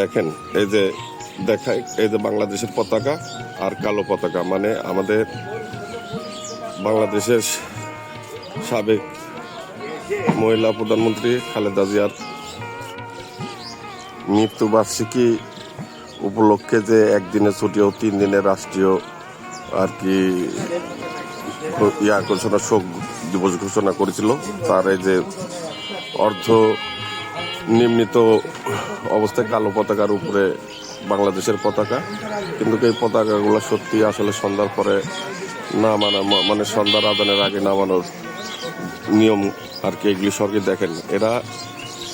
দেখেন, এই যে দেখায় এই যে বাংলাদেশের পতাকা আর কালো পতাকা মানে আমাদের বাংলাদেশের সাবেক মহিলা প্রধানমন্ত্রী খালেদা জিয়ার মৃত্যুবার্ষিকী উপলক্ষে যে একদিনের ছুটি ও তিন দিনের রাষ্ট্রীয় আর কি ইয়া ঘোষণা, শোক দিবস ঘোষণা করেছিল, তার এই যে অর্ধ নির্মিত অবস্থায় কালো পতাকার উপরে বাংলাদেশের পতাকা। কিন্তু এই পতাকাগুলো সত্যি আসলে সন্ধ্যার পরে না মানা মানে সন্ধ্যার আদানের আগে নামানোর নিয়ম আর কি, এগুলি সরকার দেখেন। এরা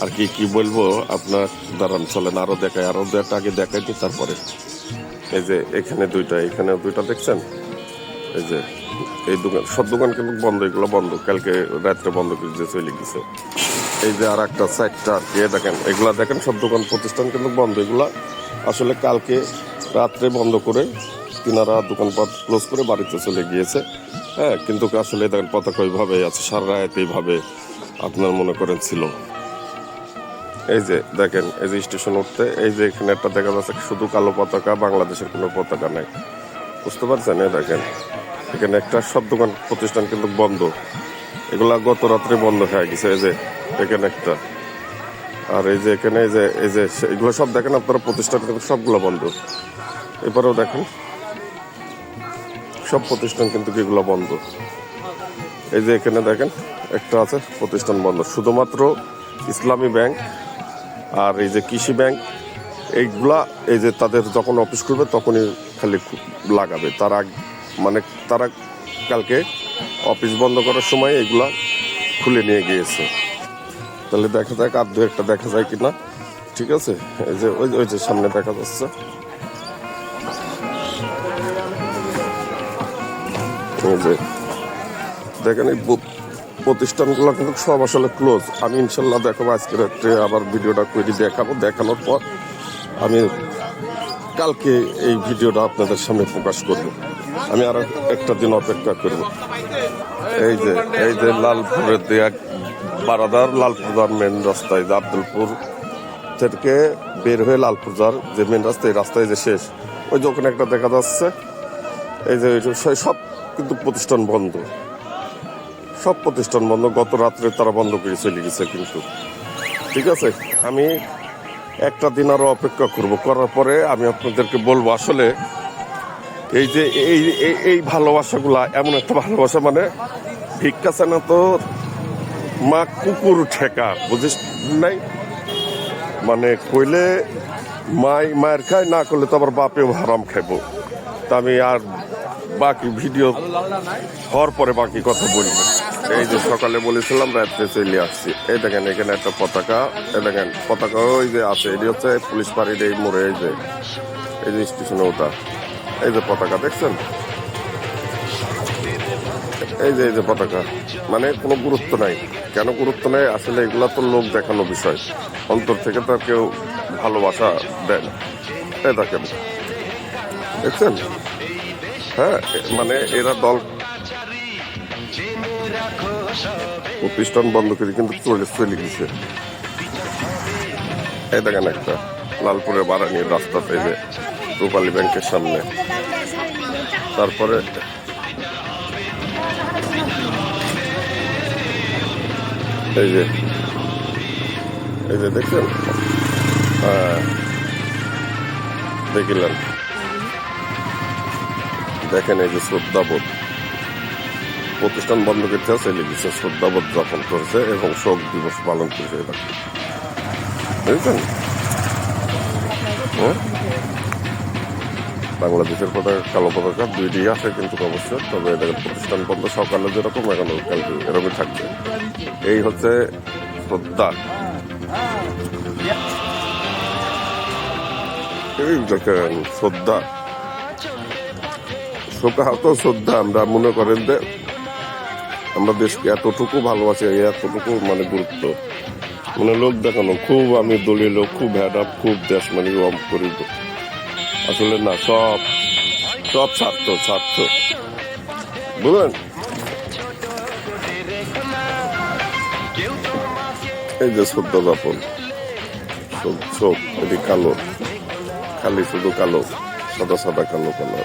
আর কি কি বলব? আপনার দাঁড়ান, চলেন আরও দেখায় আরও দু একটা আগে দেখাইনি তারপরে। এই যে এখানে দুইটা এখানে দুইটা দেখছেন? এই যে এই দোকান সব দোকান কিন্তু বন্ধ, এগুলো বন্ধ। কালকে রাত্রে বন্ধ করে চলে গেছে। এই যে আর একটা সাইডটা আর কি দেখেন, এগুলা দেখেন, সব দোকান প্রতিষ্ঠান কিন্তু বন্ধ। এগুলা আসলে কালকে রাত্রে বন্ধ করে তিনারা দোকানপাট ক্লোজ করে বাড়িতে চলে গিয়েছে। হ্যাঁ কিন্তু আসলে দেখেন, পতাকা ওইভাবে আছে, সারা রাত এইভাবে আপনার মনে করেন ছিল। এই যে দেখেন, এই যে স্টেশন উঠতে, এই যে এখানে একটা দেখা যাচ্ছে শুধু কালো পতাকা, বাংলাদেশের কোনো পতাকা নাই। বুঝতে পারছেন? দেখেন, এখানে একটা সব দোকান প্রতিষ্ঠান কিন্তু বন্ধ। এগুলা গত রাত্রে বন্ধ হয়ে গেছে, এই যে এখানে একটা। আর এই যে এখানে এই যে এই যে এগুলো সব দেখেন আপনারা প্রতিষ্ঠান কিন্তু সবগুলো বন্ধ। এবারেও দেখেন, সব প্রতিষ্ঠান কিন্তু এগুলো বন্ধ। এই যে এখানে দেখেন, একটা আছে, প্রতিষ্ঠান বন্ধ। শুধুমাত্র ইসলামী ব্যাংক আর এই যে কৃষি ব্যাংক, এইগুলা, এই যে তাদের যখন অফিস করবে তখনই খালি লাগাবে। তারা মানে তারা কালকে অফিস বন্ধ করার সময় এগুলা খুলে নিয়ে গিয়েছে। তাহলে দেখা যাক আর দু একটা দেখা যায় কিনা। ঠিক আছে? এই যে, ওই ওই যে সামনে দেখা যাচ্ছে। যে, দেখেন এই প্রতিষ্ঠানগুলো কিন্তু সব আসলে ক্লোজ আমি ইনশাল্লাহ দেখাবো আজকে রাত্রে, আবার ভিডিওটা করে দেখাবো। দেখানোর পর আমি কালকে এই ভিডিওটা আপনাদের সামনে প্রকাশ করব। আমি আর একটা দিন অপেক্ষা করব। এই যে এই যে লালপুরের দেয়া বারাদার, লালপুরদার মেন রাস্তায় যে আব্দুলপুর থেকে বের হয়ে লালপুরদার যে মেন রাস্তা, এই রাস্তায় যে শেষ, ওই যে ওখানে একটা দেখা যাচ্ছে, এই যে সব কিন্তু প্রতিষ্ঠান বন্ধ। সব প্রতিষ্ঠান বন্ধ, গত রাত্রে তারা বন্ধ করে চলে গেছে কিন্তু। ঠিক আছে? আমি একটা দিন আরও অপেক্ষা করব। করার পরে আমি আপনাদেরকে বলব, আসলে এই যে এই, এই- ভালোবাসাগুলা এমন একটা ভালোবাসা মানে ভিক্ষা চানা তো মা কুকুর ঠেকা, বুঝিস নাই? মানে কইলে মাই, মায়ের খায়, না করলে তো আবার বাপেও হারাম খাইবো। তা আমি আর বাকি ভিডিও হওয়ার পরে বাকি কথা বলব এই যে সকালে বলেছিলাম, রাত্রে চলে আসছি। এই দেখেন, এখানে একটা পতাকা, এই দেখেন, পতাকা ওই যে আছে, এটি হচ্ছে পুলিশ বাড়ির এই মোড়ে, এই যে এই যে স্টেশনে ওটা। এই যে পতাকা, দেখছেন? এই যে এই যে পতাকা। মানে কোনো গুরুত্ব নাই। কেন গুরুত্ব নেই? আসলে এগুলা তো লোক দেখানো বিষয়। অন্তর থেকে তো কেউ ভালোবাসা দেয় না। এই দেখেন। দেখছেন? হ্যাঁ মানে এরা দল প্রতিষ্ঠান বন্ধ করে কিন্তু চলে চলে গেছে। এই দেখেন একটা লালপুরে বারানির রাস্তাতে এই যে রূপালী ব্যাংকের সামনে। তারপরে এই যে এই যে দেখছেন? হ্যাঁ দেখিলেন। দেখেন এই যে শ্রদ্ধাবোধ। প্রতিষ্ঠান বন্ধ করতে আছে লিখেছে শ্রদ্ধাবোধ যাপন করেছে এবং শোক দিবস পালন করেছে এটা বুঝছেন? হ্যাঁ? বাংলাদেশের পতাকা, কালো পতাকা দুইটি আছে কিন্তু অবশ্য তবে এদের প্রতিষ্ঠান বন্ধ সকালে যেরকম, এখন কালকে এরকমই থাকবে এই হচ্ছে শ্রদ্ধা। এই দেখেন, শ্রদ্ধা। শোকাহত শ্রদ্ধা আমরা মনে করেন যে আমরা দেশকে এতটুকু ভালোবাসি, এতটুকু মানে গুরুত্ব। মানে লোক দেখানো, খুব আমি দলীয় খুব হ্যাড আপ খুব দেশ মানে অম করি। আসলে না, সব সব স্বার্থ স্বার্থ। বুঝলেন? এই যে শ্রদ্ধা যাপন চোখ এটি কালো। খালি শুধু কালো, সাদা সাদা, কালো কালো।